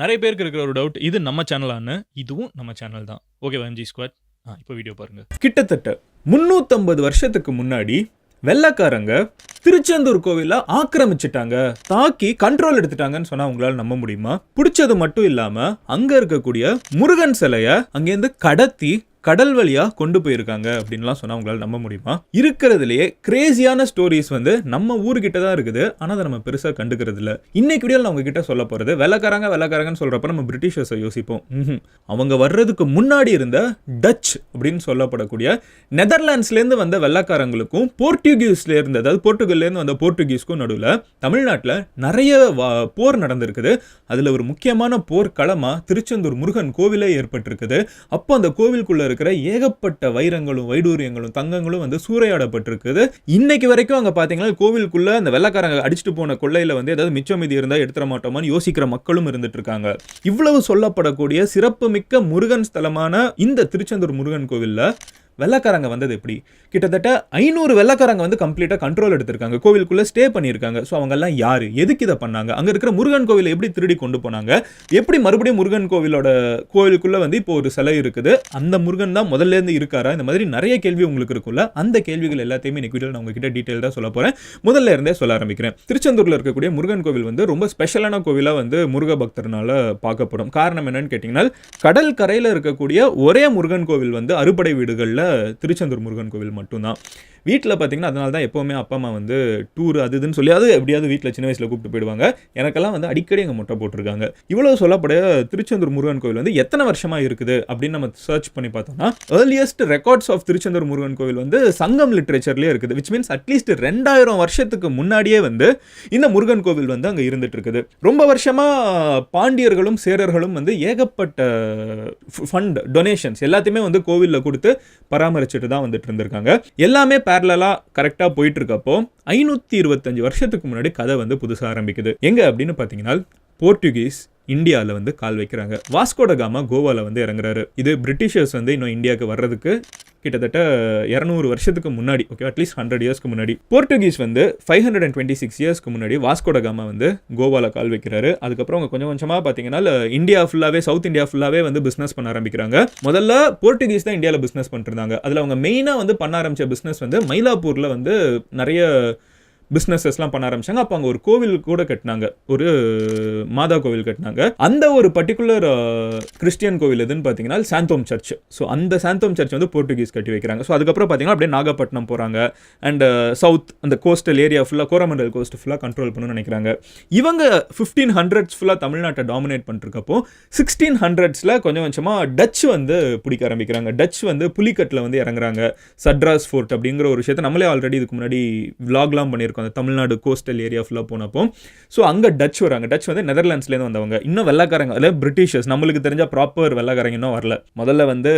நிறைய பேருக்கு இருக்கிற ஒரு டவுட் இது நம்ம சேனலான்னு இதுவும் நம்ம சேனல் தான். ஓகே எம்ஜி ஸ்குவாட் ஆ இப்போ வீடியோ பாருங்க. கிட்டத்தட்ட முந்நூற்றம்பது வருஷத்துக்கு முன்னாடி வெள்ளைக்காரங்க திருச்செந்தூர் கோவில ஆக்கிரமிச்சிட்டாங்க. தாக்கி கண்ட்ரோல் எடுத்துட்டாங்கன்னு சொன்னா உங்களால நம்ப முடியுமா? பிடிச்சது மட்டும் இல்லாம அங்க இருக்கக்கூடிய முருகன் சிலைய அங்கேருந்து கடத்தி கடல் வழியா கொண்டு போயிருக்காங்க அப்படின்லாம் சொன்னா உங்களால் நம்ப முடியுமா? இருக்கிறதுலயே கிரேசியான ஸ்டோரிஸ் வந்து நம்ம ஊர்கிட்ட தான் இருக்குது. ஆனா அதை நம்ம பெருசா கண்டுக்கிறது இல்லை இன்னைக்கு வீடியோ நான் உங்ககிட்ட சொல்ல போறது வெள்ளக்காரங்க வெள்ளக்காரங்கன்னு சொல்றப்ப நம்ம பிரிட்டிஷர்ஸை யோசிப்போம். அவங்க வர்றதுக்கு முன்னாடி இருந்த டச் அப்படின்னு சொல்லப்படக்கூடிய நெதர்லாண்ட்ஸ்ல இருந்து வந்த வெள்ளக்காரங்களுக்கும் போர்ச்சுகீஸ்லேருந்து அதாவது போர்ட்டுகல்ல இருந்து வந்த போர்ச்சுகீஸ்க்கும் நடுவில் தமிழ்நாட்டில் நிறைய வா- போர் நடந்திருக்குது. அதுல ஒரு முக்கியமான போர் களமாக திருச்செந்தூர் முருகன் கோவிலே ஏற்பட்டிருக்குது. அப்போ அந்த கோவிலுக்குள்ள இருக்கிற ஏகப்பட்ட வைரங்களும் வைடூரியங்களும் தங்கங்களும் வந்து சூறையாடப்பட்டிருக்குது. இன்னைக்கு வரைக்கும் அங்க பாத்தீங்கன்னா கோவிலுக்குள்ள அந்த வெள்ளக்காரங்க அடிச்சுட்டு போன கொள்ளையில வந்து ஏதாவது மிச்சம் மீதி இருந்தா எடுத்துட மாட்டோமான்னு யோசிக்கிற மக்களும் இருந்துட்டு இருக்காங்க இவ்வளவு சொல்லப்படக்கூடிய சிறப்புமிக்க முருகன் ஸ்தலமான இந்த திருச்செந்தூர் முருகன் கோவிலில் வெள்ளக்காரங்க வந்தது எப்படி? கிட்டத்தட்ட ஐநூறு வெள்ளக்காரங்க வந்து கம்ப்ளீட்டாக கண்ட்ரோல் எடுத்திருக்காங்க. கோவிலுக்குள்ளே ஸ்டே பண்ணியிருக்காங்க. ஸோ அவங்கெல்லாம் யார்? எதுக்கு இதை பண்ணாங்க? அங்கே இருக்கிற முருகன் கோவிலை எப்படி திருடி கொண்டு போனாங்க? எப்படி மறுபடியும் முருகன் கோவிலோட கோவிலுக்குள்ளே வந்து இப்போ ஒரு சிலை இருக்குது? அந்த முருகன் தான் முதல்ல இருந்து இருக்காரா? இந்த மாதிரி நிறைய கேள்வி உங்களுக்கு இருக்குல்ல அந்த கேள்விகள் எல்லாத்தையுமே இன்னைக்கு வீடியோவில் நான் உங்ககிட்ட டீட்டெயில்டாக சொல்ல போகிறேன் முதல்ல இருந்தே சொல்ல ஆரம்பிக்கிறேன். திருச்செந்தூரில் இருக்கக்கூடிய முருகன் கோவில் வந்து ரொம்ப ஸ்பெஷலான கோவிலாக வந்து முருக பக்தர்னால பார்க்கப்படும். காரணம் என்னன்னு கேட்டிங்கன்னா கடல் கரையில் இருக்கக்கூடிய ஒரே முருகன் கோவில் வந்து அறுபடை வீடுகளில் திருச்செந்தூர் முருகன் கோவில் மட்டும்தான். வீட்டில் பார்த்தீங்கன்னா அதனால தான் எப்போவுமே அப்பா அம்மா வந்து டூர் அது இதுன்னு சொல்லி அது எப்படியாவது வீட்டில் சின்ன வயசில் கூப்பிட்டு போயிடுவாங்க. எனக்கெல்லாம் வந்து அடிக்கடி எங்கள் மொட்டை போட்டிருக்காங்க. இவ்வளோ சொல்லப்படைய திருச்செந்தூர் முருகன் கோவில் வந்து எத்தனை வருஷமாக இருக்குது அப்படின்னு நம்ம சர்ச் பண்ணி பார்த்தோம்னா earliest records of Tiruchendur Murugan கோவில் வந்து சங்கம் லிட்ரேச்சர்லேயே இருக்குது விச் மீன்ஸ் அட்லீஸ்ட் ரெண்டாயிரம் வருஷத்துக்கு முன்னாடியே வந்து இந்த முருகன் கோவில் வந்து அங்கே இருந்துட்டு இருக்குது ரொம்ப வருஷமாக பாண்டியர்களும் சேரர்களும் வந்து ஏகப்பட்ட ஃபண்ட் டொனேஷன்ஸ் எல்லாத்தையுமே வந்து கோவிலில் கொடுத்து பராமரிச்சுட்டு தான் வந்துட்டு இருந்திருக்காங்க எல்லாமே பேரலாக கரெக்டாக போயிட்டு இருக்கப்போ ஐநூற்றி இருபத்தஞ்சு வருஷத்துக்கு முன்னாடி கதை வந்து புதுசாக ஆரம்பிக்குது. எங்கே அப்படின்னு பார்த்தீங்கன்னா போர்ச்சுகீஸ் இந்தியாவில் வந்து கால் வைக்கிறாங்க. வாஸ்கோட காமா கோவாவில் வந்து இறங்குறாரு. இது பிரிட்டிஷர்ஸ் வந்து இன்னும் இந்தியாவுக்கு வர்றதுக்கு கிட்டத்தட்ட இரநூறு வருஷத்துக்கு முன்னாடி ஓகே அட்லீஸ்ட் ஹண்ட்ரட் இயர்ஸ்க்கு முன்னாடி. போர்ட்டுகீஸ் வந்து five hundred and twenty six இயர்ஸ்க்கு முன்னாடி வாஸ்கோட காமா வந்து கோவாவில் கால் வைக்கிறாரு. அதுக்கப்புறம் அவங்க கொஞ்சம் கொஞ்சமாக பார்த்தீங்கன்னா இந்தியா ஃபுல்லாகவே சவுத் இந்தியா ஃபுல்லாகவே வந்து பிஸ்னஸ் பண்ண ஆரம்பிக்கிறாங்க. முதல்ல போர்ட்டுகீஸ் தான் இந்தியாவில் பிஸ்னஸ் பண்ணிருந்தாங்க அதில் அவங்க மெயினாக வந்து பண்ண ஆரம்பித்த பிஸ்னஸ் வந்து மயிலாப்பூரில் வந்து நிறைய பிஸ்னஸஸ்லாம் பண்ண ஆரம்பிச்சாங்க. அப்போ அங்கே ஒரு கோவில் கூட கட்டினாங்க. ஒரு மாதா கோவில் கட்டினாங்க. அந்த ஒரு பர்டிகுலர் கிறிஸ்டியன் கோவில் எதுன்னு பார்த்தீங்கன்னா சாந்தோம் சர்ச் ஸோ அந்த சாந்தோம் சர்ச் வந்து போர்ட்டுகீஸ் கட்டி வைக்கிறாங்க. ஸோ அதுக்கப்புறம் பார்த்தீங்கன்னா அப்படியே நாகப்பட்டினம் போகிறாங்க அண்ட் சவுத் அந்த கோஸ்டல் ஏரியா ஃபுல்லாக கோரமண்டல் கோஸ்ட் ஃபுல்லாக கண்ட்ரோல் பண்ணணும்னு நினைக்கிறாங்க. இவங்க ஃபிஃப்டீன் ஹண்ட்ரட்ஸ் ஃபுல்லாக தமிழ்நாட்டை டாமினேட் பண்ணிருக்கப்போ சிக்ஸ்டீன் ஹண்ட்ரட்ஸில் கொஞ்சம் கொஞ்சமாக டச் வந்து பிடிக்க ஆரம்பிக்கிறாங்க. டச் வந்து புலிக்கட்டில் வந்து இறங்குறாங்க. சட்ராஸ் ஃபோர்ட் அப்படிங்கிற ஒரு விஷயத்தை நம்மளே ஆல்ரெடி இதுக்கு முன்னாடி விலாக்லாம் பண்ணியிருக்கோம். அந்த தமிழ்நாடு கோஸ்டல் ஏரியா ஃபுல்லாக போனப்போ. ஸோ அங்கே டச் வராங்க. டச் வந்து நெதர்லாண்ட்ஸ்லேருந்து வந்தவங்க. இன்னும் வெள்ளக்காரங்க அதில் பிரிட்டிஷர்ஸ் நம்மளுக்கு தெரிஞ்ச ப்ராப்பர் வெள்ளக்காரங்க இன்னும் வரல. முதல்ல வந்து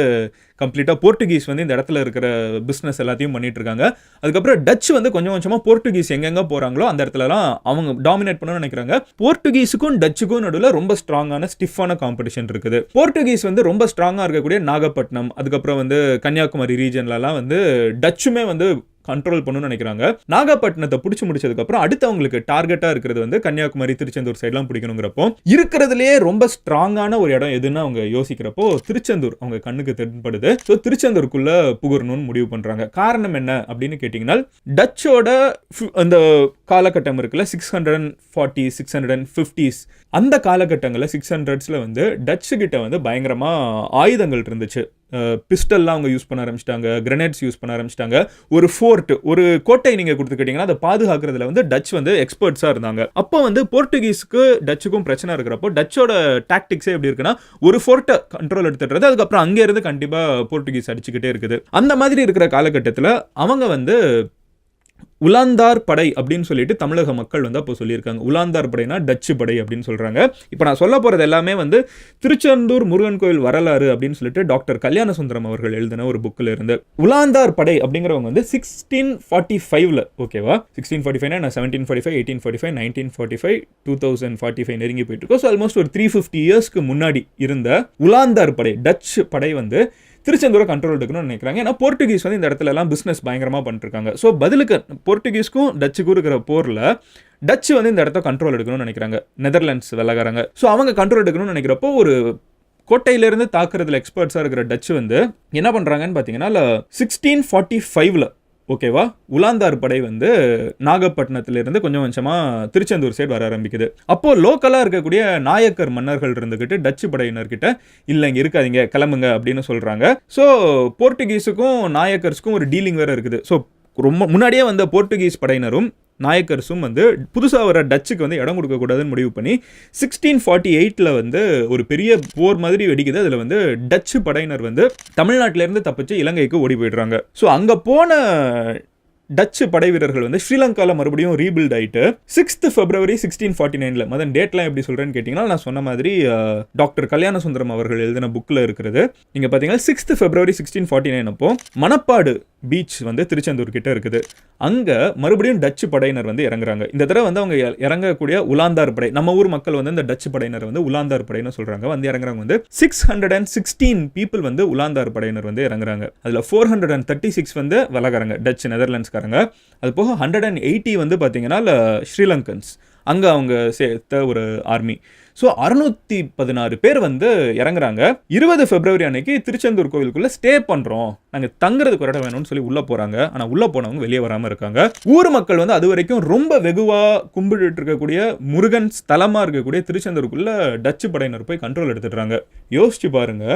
கம்ப்ளீட்டாக போர்ட்டுகீஸ் வந்து இந்த இடத்துல இருக்கிற பிஸ்னஸ் எல்லாத்தையும் பண்ணிட்டு இருக்காங்க. அதுக்கப்புறம் டச் வந்து கொஞ்சம் கொஞ்சமாக போர்ட்டுகீஸ் எங்கெங்கே போகிறாங்களோ அந்த இடத்துலலாம் அவங்க டாமினேட் பண்ணணும்னு நினைக்கிறாங்க. போர்ட்டுகீஸுக்கும் டச்சுக்கும் நடுவில் ரொம்ப ஸ்ட்ராங்கான ஸ்டிஃபான காம்படிஷன் இருக்குது. போர்ட்டுகீஸ் வந்து ரொம்ப ஸ்ட்ராங்காக இருக்கக்கூடிய நாகப்பட்டினம் அதுக்கப்புறம் வந்து கன்னியாகுமரி ரீஜன்லலாம் வந்து டச்சுமே வந்து கண்ட்ரோல் பண்ணணும்னு நினைக்கிறாங்க. நாகப்பட்டினத்தை பிடிச்சி முடிச்சதுக்கப்புறம் அடுத்து அவங்களுக்கு டார்கெட்டாக இருக்கிறது வந்து கன்னியாகுமரி திருச்செந்தூர் சைட்லாம் பிடிக்கணுங்கிறப்போ இருக்கிறதுலேயே ரொம்ப ஸ்ட்ராங்கான ஒரு இடம் எதுன்னு அவங்க யோசிக்கிறப்போ திருச்செந்தூர் அவங்க கண்ணுக்கு தென்படுது. ஸோ திருச்செந்தூருக்குள்ள புகரணும்னு முடிவு பண்ணுறாங்க காரணம் என்ன அப்படின்னு கேட்டிங்கன்னா டச்சோட ஃபு- அந்த காலகட்டம் இருக்குல்ல six hundred and forty six hundred and fifties அந்த காலகட்டங்களில் சிக்ஸ் ஹண்ட்ரட்ஸில் வந்து டச்சு கிட்ட வந்து பயங்கரமாக ஆயுதங்கள் இருந்துச்சு. பிஸ்டல்லாம் அவங்க யூஸ் பண்ண ஆரம்பிச்சிட்டாங்க கிரனேட்ஸ் யூஸ் பண்ண ஆரம்பிச்சிட்டாங்க. ஒரு ஃபோர்ட் ஒரு கோட்டை நீங்கள் கொடுத்துக்கிட்டீங்கன்னா அதை பாதுகாக்கிறதுல வந்து டச் வந்து எக்ஸ்பர்ட்ஸாக இருந்தாங்க. அப்போ வந்து போர்ட்டுகீஸ்க்கு டச்சுக்கும் பிரச்சனை இருக்கிறப்போ டச்சோட டாக்டிக்ஸே எப்படி இருக்குன்னா ஒரு ஃபோர்ட்டை கண்ட்ரோல் எடுத்துடுறது அதுக்கப்புறம் அங்கே இருந்து கண்டிப்பாக போர்ட்டுகீஸ் அடிச்சுக்கிட்டே இருக்குது. அந்த மாதிரி இருக்கிற காலகட்டத்தில் அவங்க வந்து உலாந்தார் படை அப்படின்னு சொல்லிட்டு தமிழக மக்கள் வந்து அப்போ சொல்லியிருக்காங்க. உலாந்தார் படைனா டச்சு படை அப்படின்னு சொல்கிறாங்க இப்போ நான் சொல்ல போகிறது எல்லாமே வந்து திருச்செந்தூர் முருகன் கோயில் வரலாறு அப்படின்னு சொல்லிட்டு டாக்டர் கல்யாண சுந்தரம் அவர்கள் எழுதின ஒரு புக்கில் இருந்து. உலாந்தார் படை அப்படிங்கிறவங்க வந்து சிக்ஸ்டீன் ஃபார்ட்டி ஃபைவ்ல ஓகேவா சிக்ஸ்டீன் ஃபார்ட்டி ஃபைவ் நான் seventeen forty five eighteen forty five nineteen forty five two thousand forty five நெருங்கி போயிட்டு இருக்கோம். ஸோ ஆல்மோஸ்ட் ஒரு த்ரீ ஃபிஃப்டி இயர்ஸ்க்கு முன்னாடி இருந்த உலாந்தார் படை டச் படை வந்து திருச்செந்தூரை கண்ட்ரோல் எடுக்கணும்னு நினைக்கிறாங்க. ஏன்னா போர்ட்டுகீஸ் வந்து இந்த இடத்துல எல்லாம் பிஸ்னஸ் பயங்கரமாக பண்ணிட்டுருக்காங்க ஸோ பதிலுக்கு போர்ட்டுகீஸ்க்கும் டச்சுக்கும் இருக்கிற போரில் டச்சு வந்து இந்த இடத்த கண்ட்ரோல் எடுக்கணும்னு நினைக்கிறாங்க. நெதர்லாண்ட்ஸ் வெள்ளக்காரங்க. ஸோ அவங்க கண்ட்ரோல் எடுக்கணும்னு நினைக்கிறப்போ ஒரு கோட்டையிலேருந்து தாக்குறதுல எக்ஸ்பர்ட்ஸாக இருக்கிற டச்சு வந்து என்ன பண்ணுறாங்கன்னு பார்த்தீங்கன்னா சிக்ஸ்டீன் ஃபார்ட்டி ஃபைவ்ல ஓகேவா? உலாந்தார் படை வந்து நாகப்பட்டினத்திலிருந்து கொஞ்சம் கொஞ்சமாக திருச்செந்தூர் சைடு வர ஆரம்பிக்குது. அப்போ லோக்கலாக இருக்கக்கூடிய நாயக்கர் மன்னர்கள் இருந்துக்கிட்டு டச்சு படையினர்கிட்ட இல்லை இங்கே இருக்காதிங்க கிளம்புங்க அப்படின்னு சொல்கிறாங்க ஸோ போர்ட்டுகீஸுக்கும் நாயக்கர்ஸுக்கும் ஒரு டீலிங் வேறு இருக்குது. ஸோ ரொம்ப முன்னாடியே வந்த போர்ட்டுகீஸ் படையினரும் நாயக்கர்ஸும் வந்து புதுசாக வர டச்சுக்கு வந்து இடம் கொடுக்கக்கூடாதுன்னு முடிவு பண்ணி சிக்ஸ்டீன் ஃபார்ட்டி எயிட்டில் வந்து ஒரு பெரிய போர் மாதிரி வெடிக்குது. அதில் வந்து டச்சு படையினர் வந்து தமிழ்நாட்டிலேருந்து தப்பிச்சு இலங்கைக்கு ஓடி போயிடுறாங்க. ஸோ அங்கே போன டச்சு படை வீரர்கள் வந்து ஸ்ரீலங்காவில் மறுபடியும் ரீபில்ட் ஆகிட்டு சிக்ஸ்த் பிப்ரவரி சிக்ஸ்டீன் ஃபார்ட்டி நைனில் மதன் டேட்லாம் எப்படி சொல்கிறேன்னு கேட்டிங்கன்னா நான் சொன்ன மாதிரி டாக்டர் கல்யாண சுந்தரம் அவர்கள் எழுதின புக்கில் இருக்கிறது நீங்கள் பார்த்தீங்கன்னா sixth February sixteen forty nine அப்போ மணப்பாடு பீச் வந்து திருச்செந்தூர் கிட்ட இருக்குது. அங்கே மறுபடியும் டச்சு படையினர் வந்து இறங்குறாங்க. இந்த தடவை வந்து அவங்க இறங்கக்கூடிய உலாந்தார் படை நம்ம ஊர் மக்கள் வந்து இந்த டச்சு படையினர் வந்து உலாந்தார் படைன்னு சொல்கிறாங்க வந்து இறங்குறவங்க வந்து six hundred and sixteen people வந்து உலாந்தார் படையினர் வந்து இறங்குறாங்க. அதில் four hundred and thirty six வந்து வலகாரங்க டச் நெதர்லாண்ட்ஸ்காரங்க அது போக ஹண்ட்ரட் அண்ட் எயிட்டி வந்து பார்த்தீங்கன்னா ஸ்ரீலங்கன்ஸ். அங்கே அவங்க சேர்த்த ஒரு ஆர்மி ஸோ அறுநூற்றி பதினாறு பேர் வந்து இறங்குறாங்க. இருபது பிப்ரவரி அன்னைக்கு திருச்செந்தூர் கோவிலுக்குள்ளே ஸ்டே பண்ணுறோம் நாங்கள் தங்குறதுக்கு ஒரு இடம் வேணும்னு சொல்லி உள்ளே போகிறாங்க ஆனால் உள்ளே போனவங்க வெளியே வராமல் இருக்காங்க. ஊர் மக்கள் வந்து அது வரைக்கும் ரொம்ப வெகுவாக கும்பிட்டு இருக்கக்கூடிய முருகன் ஸ்தலமாக இருக்கக்கூடிய திருச்செந்தூருக்குள்ளே டச்சு படையினர் போய் கண்ட்ரோல் எடுத்துடுறாங்க. யோசிச்சு பாருங்க.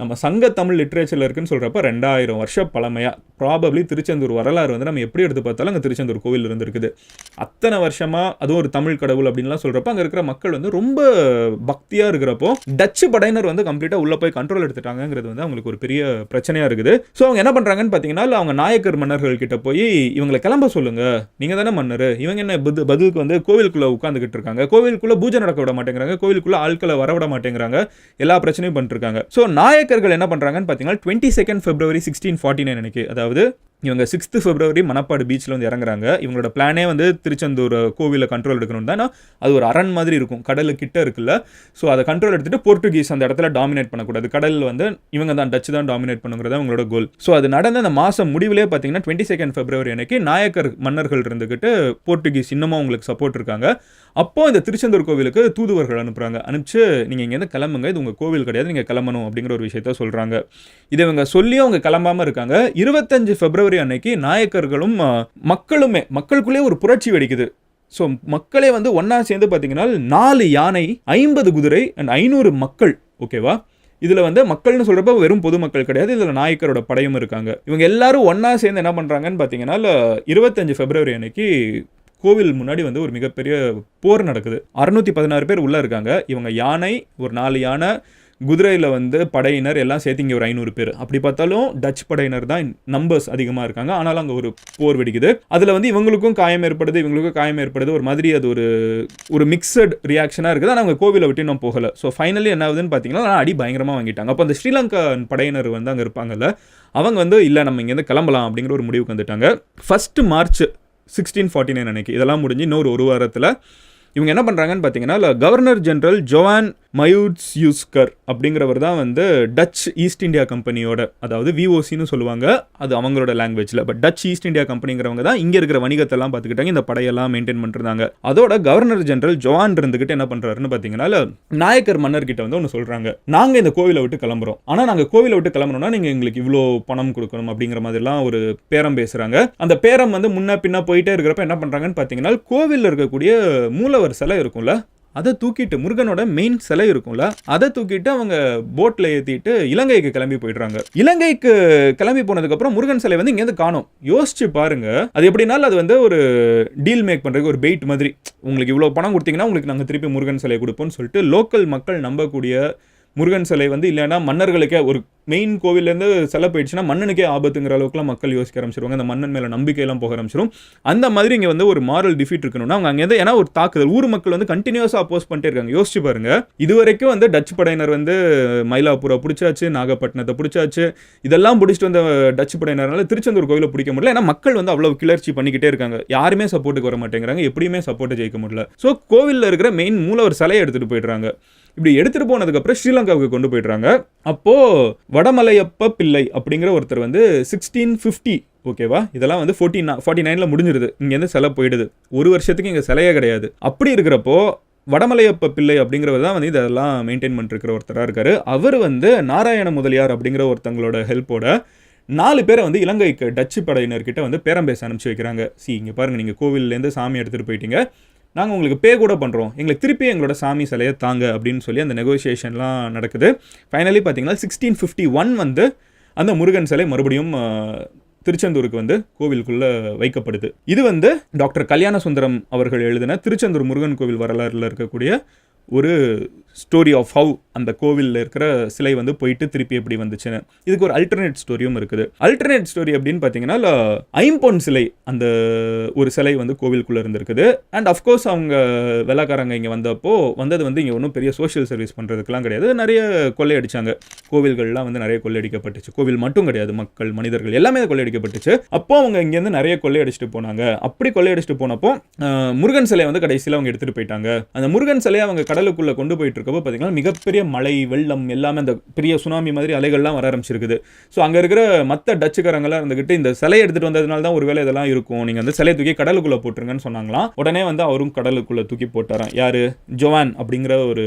நம்ம சங்க தமிழ் லிட்ரேச்சரில் இருக்குன்னு சொல்கிறப்ப ரெண்டாயிரம் வருஷம் பழமையாக ப்ராபப்ளி திருச்செந்தூர் வரலாறு வந்து நம்ம எப்படி எடுத்து பார்த்தாலும் அங்கே திருச்செந்தூர் கோவில் இருந்திருக்குது. அத்தனை வருஷமாக அதுவும் ஒரு தமிழ் கடவுள் அப்படின்லாம் சொல்கிறப்ப அங்கே இருக்கிற மக்கள் வந்து ரொம்ப பக்தியாக இருக்கிறப்போ டச்சு படையினர் வந்து கம்ப்ளீட்டாக உள்ளே போய் கண்ட்ரோல் எடுத்துட்டாங்கங்கிறது வந்து அவங்களுக்கு ஒரு பெரிய பிரச்சனையாக இருக்குது. ஸோ அவங்க என்ன பண்ணுறாங்கன்னு பார்த்தீங்கன்னா அவங்க நாயக்கர் மன்னர்கள் கிட்ட போய் இவங்களை கிளம்ப சொல்லுங்கள் நீங்கள் தானே மன்னர். இவங்க என்ன பது பதிலுக்கு வந்து கோவிலுக்குள்ளே உட்காந்துக்கிட்டு இருக்காங்க. கோவிலுக்குள்ளே பூஜை நடக்க விட மாட்டேங்கிறாங்க. கோவிலுக்குள்ளே ஆட்களை வரவிட மாட்டேங்கிறாங்க. எல்லா பிரச்சனையும் பண்ணிட்டுருக்காங்க ஸோ ஸோ நாயக்கர்கள் என்ன பண்ணுறாங்கன்னு பார்த்தீங்கன்னா twenty second February sixteen forty nine எனக்கு அதாவது இவங்க சிக்ஸ்த்து பிப்ரவரி மணப்பாடு பீச்சில் வந்து இறங்குறாங்க. இவங்களோட பிளானே வந்து திருச்செந்தூர் கோவிலை கண்ட்ரோல் எடுக்கணும் தான். அது ஒரு அரண் மாதிரி இருக்கும். கடலு கிட்ட இருக்குல்ல. ஸோ அதை கண்ட்ரோல் எடுத்துட்டு போர்ட்டுகீஸ் அந்த இடத்துல டாமினேட் பண்ணக்கூடாது. கடல் வந்து இவங்க தான் டச்சு தான் டாமினேட் பண்ணுங்கிறத அவங்களோட கோல் ஸோ அது நடந்த அந்த மாதம் முடிவிலே பார்த்தீங்கன்னா டுவெண்ட்டி செகண்ட் பிப்ரவரி அன்னைக்கு நாயக்கர் மன்னர்கள் இருந்துக்கிட்டு போர்ட்டுகீஸ் இன்னமும் அவங்களுக்கு சப்போர்ட் இருக்காங்க. அப்போ இந்த திருச்செந்தூர் கோவிலுக்கு தூதுவர்கள் அனுப்புறாங்க. அனுப்பிச்சு நீங்கள் இங்கேருந்து கிளம்புங்க. இது உங்கள் கோவில் கிடையாது. நீங்கள் கிளம்பணும். அப்படிங்கிற ஒரு விஷயத்த சொல்கிறாங்க இதை இவங்க சொல்லியும் அவங்க கிளம்பாம இருக்காங்க. இருபத்தஞ்சு பிப்ரவரி அன்னைக்கு நாயக்கர்களும் மக்களுமே மக்களுக்குள்ளே ஒரு புரட்சி வெடிக்குது. ஸோ மக்களே வந்து ஒன்றா சேர்ந்து பார்த்தீங்கன்னா நாலு யானை ஐம்பது குதிரை அண்ட் ஐநூறு மக்கள் ஓகேவா இதில் வந்து மக்கள்னு சொல்கிறப்ப வெறும் பொதுமக்கள் கிடையாது இதில் நாயக்கரோட படையும் இருக்காங்க. இவங்க எல்லாரும் ஒன்றா சேர்ந்து என்ன பண்ணுறாங்கன்னு பார்த்தீங்கன்னா இருபத்தஞ்சு பிப்ரவரி அன்னைக்கு கோவில் முன்னாடி வந்து ஒரு மிகப்பெரிய போர் நடக்குது. அறுநூத்தி பதினாறு பேர் உள்ளே இருக்காங்க. இவங்க யானை ஒரு நாலு யானை குதிரையில் வந்து படையினர் எல்லாம் சேர்த்து இங்கே ஒரு ஐநூறு பேர். அப்படி பார்த்தாலும் டச் படையினர் தான் நம்பர்ஸ் அதிகமாக இருக்காங்க. ஆனாலும் அங்கே ஒரு போர் வெடிக்குது. அதில் வந்து இவங்களுக்கும் காயம் ஏற்படுது இவங்களுக்கும் காயம் ஏற்படுது. ஒரு மாதிரி அது ஒரு ஒரு மிக்சட் ரியாக்ஷனாக இருக்குது. ஆனால் அவங்க கோவிலை விட்டு இன்னும் போகலை. ஸோ ஃபைனலி என்ன ஆகுதுன்னு பார்த்தீங்கன்னா அடி பயங்கரமாக வாங்கிட்டாங்க. அப்போ அந்த ஸ்ரீலங்கா படையினர் வந்து அங்கே இருப்பாங்கல்ல அவங்க வந்து இல்லை நம்ம இங்கேருந்து கிளம்பலாம் அப்படிங்கிற ஒரு முடிவுக்கு வந்துட்டாங்க. First March sixteen forty nine அன்னைக்கு இதெல்லாம் முடிஞ்சு இன்னொரு ஒரு வாரத்தில் இவங்க என்ன பண்ணுறாங்கன்னு பார்த்தீங்கன்னா கவர்னர் ஜென்ரல் ஜோவான் மயூட்ஸ் யூஸ்கர் அப்படிங்கிறவர் தான் வந்து டச் ஈஸ்ட் இந்தியா கம்பெனியோட அதாவது விஓசின்னு சொல்லுவாங்க அது அவங்களோட லாங்குவேஜில் பட் டச் ஈஸ்ட் இந்தியா கம்பெனிங்கிறவங்க தான் இங்கே இருக்கிற வணிகத்தெல்லாம் பார்த்துக்கிட்டாங்க இந்த படையெல்லாம் மெயின்டைன் பண்ணிருந்தாங்க. அதோட கவர்னர் ஜெனரல் ஜோவான் இருந்துக்கிட்டு என்ன பண்ணுறாருன்னு பார்த்தீங்கன்னா நாயக்கர் மன்னர்கிட்ட வந்து ஒன்று சொல்கிறாங்க நாங்கள் இந்த கோவிலை விட்டு கிளம்புறோம். ஆனால் நாங்கள் கோவிலை விட்டு கிளம்புறோம்னா நீங்கள் எங்களுக்கு இவ்வளோ பணம் கொடுக்கணும் அப்படிங்கிற மாதிரிலாம் ஒரு பேரம் பேசுகிறாங்க அந்த பேரம் வந்து முன்ன பின்ன போயிட்டே இருக்கிறப்ப என்ன பண்ணுறாங்கன்னு பார்த்தீங்கன்னா கோவிலில் இருக்கக்கூடிய மூலவர் சிலை இருக்கும்ல அதை தூக்கிட்டு முருகனோட மெயின் சிலை இருக்கும்ல அதை தூக்கிட்டு அவங்க போட்டில் ஏற்றிட்டு இலங்கைக்கு கிளம்பி போயிடுறாங்க. இலங்கைக்கு கிளம்பி போனதுக்கப்புறம் முருகன் சிலை வந்து இங்கேருந்து காணும். யோசிச்சு பாருங்க அது எப்படினாலும் அது வந்து ஒரு டீல் மேக் பண்ணுறதுக்கு ஒரு பெயிட் மாதிரி. உங்களுக்கு இவ்வளோ பணம் கொடுத்தீங்கன்னா உங்களுக்கு நாங்கள் திருப்பி முருகன் சிலை கொடுப்போம்னு சொல்லிட்டு லோக்கல் மக்கள் நம்பக்கூடிய முருகன் சிலை வந்து இல்லைன்னா மன்னர்களுக்கே ஒரு மெயின் கோவிலேருந்து சிலை போயிடுச்சுன்னா மன்னனுக்கே ஆபத்துங்கிற அளவுக்குலாம் மக்கள் யோசிக்க ஆரம்பிச்சிருவாங்க. அந்த மன்னன் மேலே நம்பிக்கையெல்லாம் போக ஆரம்பிச்சிடும் அந்த மாதிரி இங்கே வந்து ஒரு மாரல் டிஃபீட் இருக்கணும்னா அவங்க அங்கேருந்து ஏன்னா ஒரு தாக்குதல். ஊர் மக்கள் வந்து கண்டினியூஸாக அப்போஸ் பண்ணிட்டே இருக்காங்க. யோசிச்சு பாருங்க. இது வரைக்கும் வந்து டச் படையினர் வந்து மயிலாப்பூரை பிடிச்சாச்சு நாகப்பட்டினத்தை பிடிச்சாச்சு. இதெல்லாம் பிடிச்சிட்டு வந்த டச் படையினரால திருச்செந்தூர் கோவிலை பிடிக்க முடியல. ஏன்னா மக்கள் வந்து அவ்வளோ கிளர்ச்சி பண்ணிக்கிட்டே இருக்காங்க. யாருமே சப்போர்ட்டுக்கு வர மாட்டேங்கிறாங்க எப்படியுமே சப்போர்ட்டை ஜெயிக்க முடியல. ஸோ கோவிலில் இருக்கிற மெயின் மூல ஒரு சிலையை எடுத்துகிட்டு போயிடுறாங்க. இப்படி எடுத்துட்டு போனதுக்கப்புறம் ஸ்ரீலங்காவுக்கு கொண்டு போயிடுறாங்க. அப்போ வடமலையப்ப பிள்ளை அப்படிங்கிற ஒருத்தர் வந்து சிக்ஸ்டீன் ஃபிஃப்டி ஓகேவா இதெல்லாம் வந்து ஃபோர்ட்டி ஃபார்ட்டி நைனில் முடிஞ்சிருது. இங்கேருந்து சிலை போயிடுது. ஒரு வருஷத்துக்கு இங்கே சிலையே கிடையாது. அப்படி இருக்கிறப்போ வடமலையப்ப பிள்ளை அப்படிங்கிறவர் தான் வந்து இதெல்லாம் மெயின்டைன் பண்ணிருக்கிற ஒருத்தராக இருக்காரு. அவர் வந்து நாராயண முதலியார் அப்படிங்கிற ஒருத்தங்களோட ஹெல்ப்போட நாலு பேரை வந்து இலங்கைக்கு டச்சு படையினர்கிட்ட வந்து பேரம் பேச அனுப்பிச்சு வைக்கிறாங்க. சி இங்கே பாருங்கள் நீங்கள் கோவில்லேருந்து சாமி எடுத்துகிட்டு போயிட்டீங்க. நாங்கள் உங்களுக்கு பே கூட பண்ணுறோம் எங்களுக்கு திருப்பி எங்களோட சாமி சிலையை தாங்க அப்படின்னு சொல்லி அந்த நெகோசியேஷன்லாம் நடக்குது. ஃபைனலி பார்த்தீங்கன்னா சிக்ஸ்டீன் ஃபிஃப்டி ஒன் வந்து அந்த முருகன் சிலை மறுபடியும் திருச்செந்தூருக்கு வந்து கோவிலுக்குள்ளே வைக்கப்படுது. இது வந்து டாக்டர் கல்யாண சுந்தரம் அவர்கள் எழுதின திருச்செந்தூர் முருகன் கோவில் வரலாறுல இருக்கக்கூடிய ஒரு ஸ்டோரி ஆஃப் ஹவு அந்த கோவிலில் இருக்கிற சிலை வந்து போயிட்டு திருப்பி எப்படி வந்துச்சுன்னு. இதுக்கு ஒரு அல்டர்னேட் ஸ்டோரியும் இருக்குது. அல்டர்னேட் ஸ்டோரி அப்படின்னு பார்த்தீங்கன்னா ஐம்பொன் சிலை அந்த ஒரு சிலை வந்து கோவிலுக்குள்ளே இருந்திருக்குது. அண்ட் அஃப்கோர்ஸ் அவங்க வெள்ளக்காரங்க இங்கே வந்தப்போ வந்தது வந்து இங்கே ஒன்றும் பெரிய சோஷியல் சர்வீஸ் பண்ணுறதுக்கெலாம் கிடையாது. நிறைய கொள்ளையடிச்சாங்க. கோவில்கள்லாம் வந்து நிறைய கொள்ளையடிக்கப்பட்டுச்சு. கோவில் மட்டும் கிடையாது மக்கள் மனிதர்கள் எல்லாமே கொள்ளையடிக்கப்பட்டுச்சு. அப்போ அவங்க இங்கேருந்து நிறைய கொள்ளையடிச்சிட்டு போனாங்க. அப்படி கொள்ளையடிச்சிட்டு போனப்போ முருகன் சிலையை வந்து கடைசியில் அவங்க எடுத்துகிட்டு போயிட்டாங்க. அந்த முருகன் சிலையை அவங்க கடலுக்குள்ளே கொண்டு போயிட்டு இருக்கப்போ பார்த்தீங்கன்னா மிகப்பெரிய மழை வெள்ளம் எல்லாமே அந்த பெரிய சுனாமி மாதிரி அலைகள்லாம் வர ஆரம்பிச்சிருக்குது. ஸோ அங்கே இருக்கிற மற்ற டச்சுக்காரங்களாம் இருந்துக்கிட்டு இந்த சிலையை எடுத்துகிட்டு வந்ததுனால தான் ஒருவேளை இதெல்லாம் இருக்கும். நீங்கள் வந்து சிலையை தூக்கி கடலுக்குள்ளே போட்டுருங்கன்னு சொன்னாங்களாம். உடனே வந்து அவரும் கடலுக்குள்ளே தூக்கி போட்டாராம். யார்? ஜோவான் அப்படிங்கிற ஒரு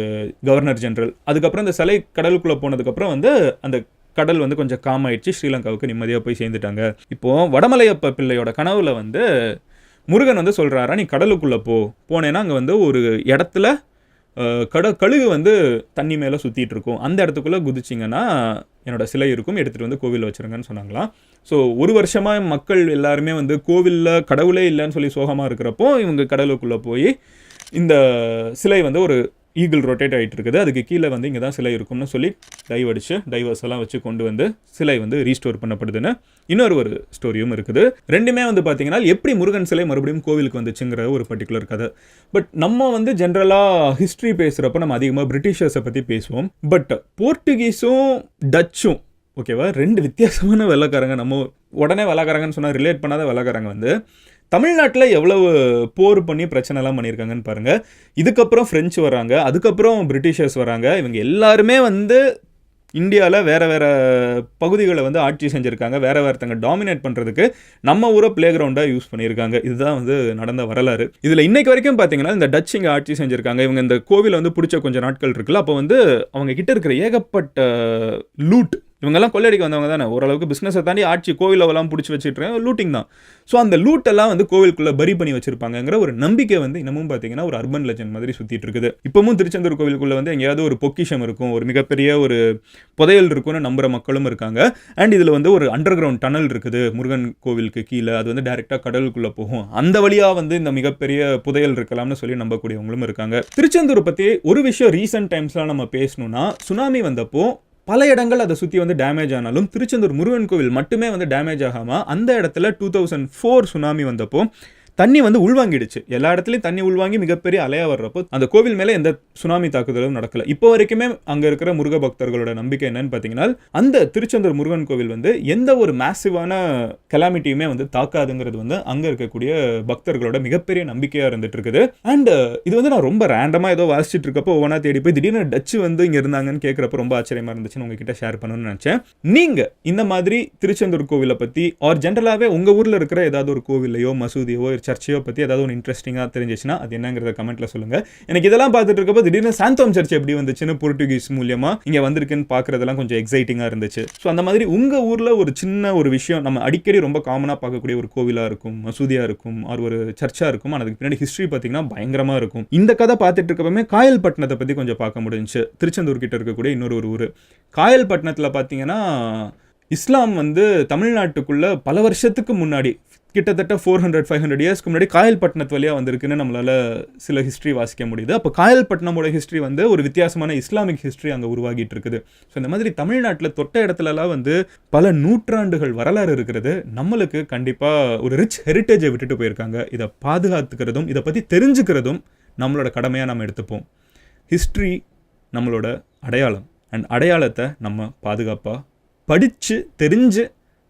கவர்னர் ஜெனரல். அதுக்கப்புறம் இந்த சிலை கடலுக்குள்ளே போனதுக்கப்புறம் வந்து அந்த கடல் வந்து கொஞ்சம் காம் ஆயிடுச்சு. ஸ்ரீலங்காவுக்கு நிம்மதியாக போய் சேர்ந்துட்டாங்க. இப்போது வடமலையப்ப பிள்ளையோட கனவுல வந்து முருகன் வந்து சொல்கிறாரா நீ கடலுக்குள்ளே போ. போனேன்னா அங்கே வந்து ஒரு இடத்துல கட கழுகு வந்து தண்ணி மேலே சுற்றிட்டு இருக்கும் அந்த இடத்துக்குள்ளே குதிச்சிங்கன்னா என்னோட சிலை இருக்கும். எடுத்துகிட்டு வந்து கோவிலில் வச்சுருங்கன்னு சொன்னாங்களாம் ஸோ ஒரு வருஷமாக மக்கள் எல்லாருமே வந்து கோவிலில் கடவுளே இல்லைன்னு சொல்லி சோகமாக இருக்கிறப்போ இவங்க கடலுக்குள்ளே போய் இந்த சிலை வந்து ஒரு ஈகிள் ரொட்டேட் ஆகிட்டு இருக்குது அதுக்கு கீழே வந்து இங்கே தான் சிலை இருக்கும்னு சொல்லி டைவ் அடிச்சு டைவர்ஸ் எல்லாம் வச்சு கொண்டு வந்து சிலை வந்து ரீஸ்டோர் பண்ணப்படுதுன்னு இன்னொரு ஒரு ஸ்டோரியும் இருக்குது. ரெண்டுமே வந்து பார்த்தீங்கன்னா எப்படி முருகன் சிலை மறுபடியும் கோவிலுக்கு வந்துச்சுங்கிற ஒரு பர்டிகுலர் கதை. பட் நம்ம வந்து ஜென்ரலாக ஹிஸ்ட்ரி பேசுகிறப்ப நம்ம அதிகமாக பிரிட்டிஷர்ஸை பற்றி பேசுவோம். பட் போர்ட்டுகீஸும் டச்சும் ஓகேவா ரெண்டு வித்தியாசமான வெள்ளைக்காரங்க. நம்ம உடனே வெள்ளக்காரங்கன்னு சொன்னால் ரிலேட் பண்ணாத வெள்ளக்காரங்க வந்து தமிழ்நாட்டில் எவ்வளவு போர் பண்ணி பிரச்சனைலாம் பண்ணியிருக்காங்கன்னு பாருங்கள் இதுக்கப்புறம் ஃப்ரெஞ்சு வராங்க அதுக்கப்புறம் பிரிட்டிஷர்ஸ் வராங்க இவங்க எல்லாருமே வந்து இந்தியாவில் வேறு வேறு பகுதிகளை வந்து ஆட்சி செஞ்சுருக்காங்க. வேறு வேறுத்தங்க டாமினேட் பண்ணுறதுக்கு நம்ம ஊரை பிளே கிரவுண்டாக யூஸ் பண்ணியிருக்காங்க. இதுதான் வந்து நடந்த வரலாறு. இதில் இன்றைக்கு வரைக்கும் பார்த்தீங்கன்னா இந்த டச் இங்கே ஆட்சி செஞ்சுருக்காங்க. இவங்க இந்த கோவிலை வந்து பிடிச்ச கொஞ்சம் நாட்கள் இருக்குல்ல அப்போ வந்து அவங்க கிட்ட இருக்கிற ஏகப்பட்ட லூட் இவங்கெல்லாம் கொள்ளடிக்க வந்தவங்க தானே? ஓரளவுக்கு பிஸ்னஸை தாண்டி ஆட்சி கோவிலெல்லாம் பிடிச்சி வச்சுட்டு லூட்டிங் தான். ஸோ அந்த லூட்டெல்லாம் வந்து கோவிலுக்குள்ளே பரி பண்ணி வச்சிருப்பாங்கங்கிற ஒரு நம்பிக்கை வந்து இன்னமும் பார்த்தீங்கன்னா ஒரு அர்பன் லெஜண்ட் மாதிரி சுற்றிட்டு இருக்குது. இப்பவும் திருச்செந்தூர் கோவிலுக்குள்ளே வந்து எங்கேயாவது ஒரு பொக்கிஷம் இருக்கும். ஒரு மிகப்பெரிய ஒரு புதையல் இருக்கும்னு நம்புகிற மக்களும் இருக்காங்க. அண்ட் இதில் வந்து ஒரு அண்டர் கிரவுண்ட் டனல் இருக்குது. முருகன் கோவிலுக்கு கீழே. அது வந்து டைரெக்டாக கடலுக்குள்ளே போகும். அந்த வழியாக வந்து இந்த மிகப்பெரிய புதையல் இருக்கலாம்னு சொல்லி நம்பக்கூடியவங்களும் இருக்காங்க. திருச்செந்தூர் பற்றி ஒரு விஷயம் ரீசெண்ட் டைம்ஸ்லாம் நம்ம பேசணும்னா சுனாமி வந்தப்போ பல இடங்கள் அதை சுற்றி வந்து டேமேஜ் ஆனாலும் திருச்செந்தூர் முருகன் கோவில் மட்டுமே வந்து டேமேஜ் ஆகாமல் அந்த இடத்துல டூ தௌசண்ட் ஃபோர் சுனாமி வந்தப்போ தண்ணி வந்து உள்வாங்கிடுச்சு. எல்லா இடத்துலையும் தண்ணி உள்வாங்கி மிகப்பெரிய அலையாக வர்றப்போ அந்த கோவில் மேலே எந்த சுனாமி தாக்குதலும் நடக்கல. இப்போ வரைக்குமே அங்கே இருக்கிற முருக பக்தர்களோட நம்பிக்கை என்னன்னு பார்த்தீங்கன்னா அந்த திருச்செந்தூர் முருகன் கோவில் வந்து எந்த ஒரு மேசிவான கெலாமிட்டியுமே வந்து தாக்காதுங்கிறது வந்து அங்கே இருக்கக்கூடிய பக்தர்களோட மிகப்பெரிய நம்பிக்கையாக இருந்துட்டு இருக்குது. அண்ட் இது வந்து நான் ரொம்ப ரேண்டமாக ஏதோ வாசிச்சுட்டு இருக்கப்போ ஒவ்வொன்றா தேடி போய் திடீர்னு டச்சு வந்து இங்கே இருந்தாங்கன்னு கேட்குறப்ப ரொம்ப ஆச்சரியமாக இருந்துச்சுன்னு உங்ககிட்ட ஷேர் பண்ணணும்னு நினச்சேன். நீங்கள் இந்த மாதிரி திருச்செந்தூர் கோவிலை பற்றி ஆர் ஜென்ரலாகவே உங்கள் ஊரில் இருக்கிற ஏதாவது ஒரு கோவிலையோ மசூதியோ சர்ச்சையோ பற்றி ஏதாவது ஒன்று இன்ட்ரெஸ்டிங்காக தெரிஞ்சிச்சுன்னா அது என்னங்கிறத கமெண்ட்டில் சொல்லுங்கள் எனக்கு இதெல்லாம் பார்த்துட்டு இருக்கப்போ திடீர்னு சாந்தோம் சர்ச் எப்படி வந்துச்சுன்னு போர்ட்டுகீஸ் மூலியமாக இங்கே வந்திருக்குன்னு பார்க்குறதெல்லாம் கொஞ்சம் எக்ஸைட்டிங்காக இருந்துச்சு. ஸோ அந்த மாதிரி உங்கள் ஊரில் ஒரு சின்ன ஒரு விஷயம் நம்ம அடிக்கடி ரொம்ப காமனாக பார்க்கக்கூடிய ஒரு கோவிலாக இருக்கும் மசூதியாக இருக்கும் ஆர் ஒரு சர்ச்சாக இருக்கும் ஆனால் அதுக்கு பின்னாடி ஹிஸ்ட்ரி பார்த்தீங்கன்னா பயங்கரமாக இருக்கும். இந்த கதை பார்த்துட்டு இருக்கப்பமே காயல்பட்டினத்தை பற்றி கொஞ்சம் பார்க்க முடிஞ்சிச்சு. திருச்செந்தூர் கிட்ட இருக்கக்கூடிய இன்னொரு ஒரு ஊர். காயல்பட்டினத்தில் பார்த்தீங்கன்னா இஸ்லாம் வந்து தமிழ்நாட்டுக்குள்ளே பல வருஷத்துக்கு முன்னாடி கிட்டத்தட்ட ஃபோர் ஹண்ட்ரட் ஃபைவ் ஹண்ட்ரட் இயர்ஸ்க்கு முன்னாடி காயல்பட்டினத்து வழியாக வந்திருக்குன்னு நம்மளால் சில ஹிஸ்ட்ரி வாசிக்க முடியுது. அப்போ காயல்பட்டினமோட ஹிஸ்ட்ரி வந்து ஒரு வித்தியாசமான இஸ்லாமிக் ஹிஸ்ட்ரி அங்கே உருவாகிட்டு இருக்குது ஸோ இந்த மாதிரி தமிழ்நாட்டில் தொட்ட இடத்துலலாம் வந்து பல நூற்றாண்டுகள் வரலாறு இருக்கிறது. நம்மளுக்கு கண்டிப்பாக ஒரு ரிச் ஹெரிட்டேஜை விட்டுட்டு போயிருக்காங்க. இதை பாதுகாத்துக்கிறதும் இதை பற்றி தெரிஞ்சுக்கிறதும் நம்மளோட கடமையாக நம்ம எடுத்துப்போம். ஹிஸ்ட்ரி நம்மளோட அடையாளம். அண்ட் அடையாளத்தை நம்ம பாதுகாப்பாக படித்து தெரிஞ்சு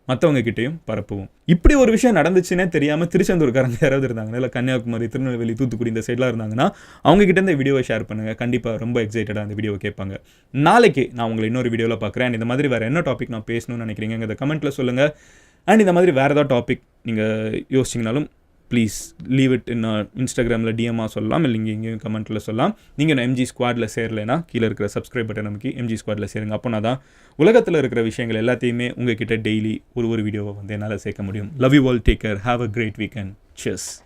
மற்றவங்க கிட்டேயும் பரப்புவோம். இப்படி ஒரு விஷயம் நடந்துச்சுன்னே தெரியாமல் திருச்செந்தூர்காரங்க யாராவது இருந்தாங்கன்னா இல்லை கன்னியாகுமரி திருநெல்வேலி தூத்துக்குடி இந்த சைட்லாம் இருந்தாங்கன்னா அவங்க இந்த வீடியோவை ஷேர் பண்ணுங்கள் கண்டிப்பாக ரொம்ப எக்ஸைட்டடாக அந்த வீடியோவை கேட்பாங்க. நாளைக்கு நான் உங்களை இன்னொரு வீடியோவில் பார்க்குறேன். இந்த மாதிரி வேறு என்ன டாபிக் நான் பேசணும்னு நினைக்கிறீங்க இந்த கமெண்ட்டில் சொல்லுங்கள் அண்ட் இந்த மாதிரி வேறு ஏதாவது டாபிக் நீங்கள் யோசிச்சிங்கனாலும் ப்ளீஸ் லீவ் இட் இன்னும் இன்ஸ்டாகிராமில் டிஎம்மாக சொல்லலாம் இல்லை இங்கே இங்கேயும் கமெண்ட்டில் சொல்லலாம். நீங்கள் எம்ஜி ஸ்குவாடில் சேரலைன்னா கீழே இருக்கிற சப்ஸ்கிரைப் பட்டன் நமக்கு எம்ஜி ஸ்குவாடில் சேருங்க. அப்போனா தான் உலகத்தில் இருக்கிற விஷயங்கள் எல்லாத்தையுமே உங்கள் கிட்டே டெய்லி ஒரு ஒரு வீடியோவை வந்து என்னால் சேர்க்க முடியும். Love you all take care have a great weekend chess